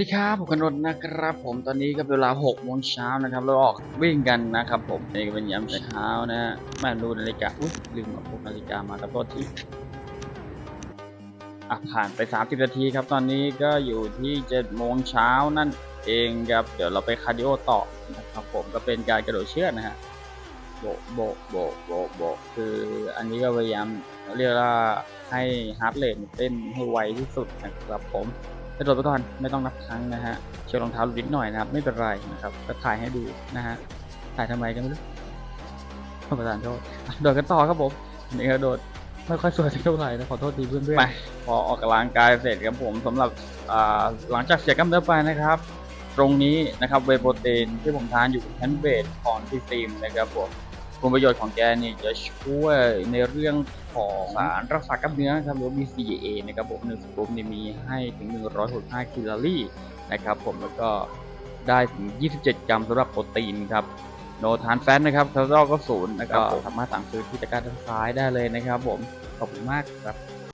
สวัสดีครับผมกนนท์นะครับ ผมตอนนี้ก็เวลา6โมงเช้านะครับเราออกวิ่งกันนะครับผมนี่ก็เป็นยามเช้านะฮะแม่ดูนาฬิกาอุ้ยลืมเอาพวกนาฬิกามาครับโทษทีอะผ่านไป 30 นาทีครับ ตอนนี้ก็อยู่ที่7โมงเช้านั่นเองครับ เดี๋ยวเราไปคาร์ดิโอต่อนะครับผมก็เป็นการกระโดดเชือกนะฮะโบกโบกโบกโบกโบกคืออันนี้ก็พยายามเรียกว่าให้ฮาร์ดเรทเต้นให้ไวที่สุดนะครับผม กระโดดไปก่อนไม่ต้องนับครั้งนะฮะเชียวรองเท้าหลุดนิดหน่อยนะครับไม่เป็นไรนะครับก็ถ่ายให้ดูนะฮะถ่ายทำไมกันไม่รู้ขอประทานโทษโดดกันต่อครับผมนี่กระโดดไม่ค่อยสวยเท่าไหร่นะขอโทษทีเพื่อนๆไปพอออกกำลังกายเสร็จครับผมสำหรับหลังจากเสียกล้ามเนื้อไปนะครับ ตรงนี้นะครับเวโปรตีนที่ผมทานอยู่แพนเบดของทีซีมนะครับผม คุณประโยชน์ของแกนี่จะช่วยในเรื่องของสารรักษากล้ามเนื้อครับหรือว่า BCAA นะครับผมหนึ่งสกู๊ปนี่มีให้ถึง 165แคลอรี่นะครับผมแล้วก็ได้ถึง 27 กรัมสำหรับโปรตีนครับโนทานแฟตนะครับคอเลสเตอรอลก็ศูนย์นะครับสามารถสั่งซื้อที่ตะกร้าด้านซ้ายได้เลยนะครับผม ขอบคุณมากครับ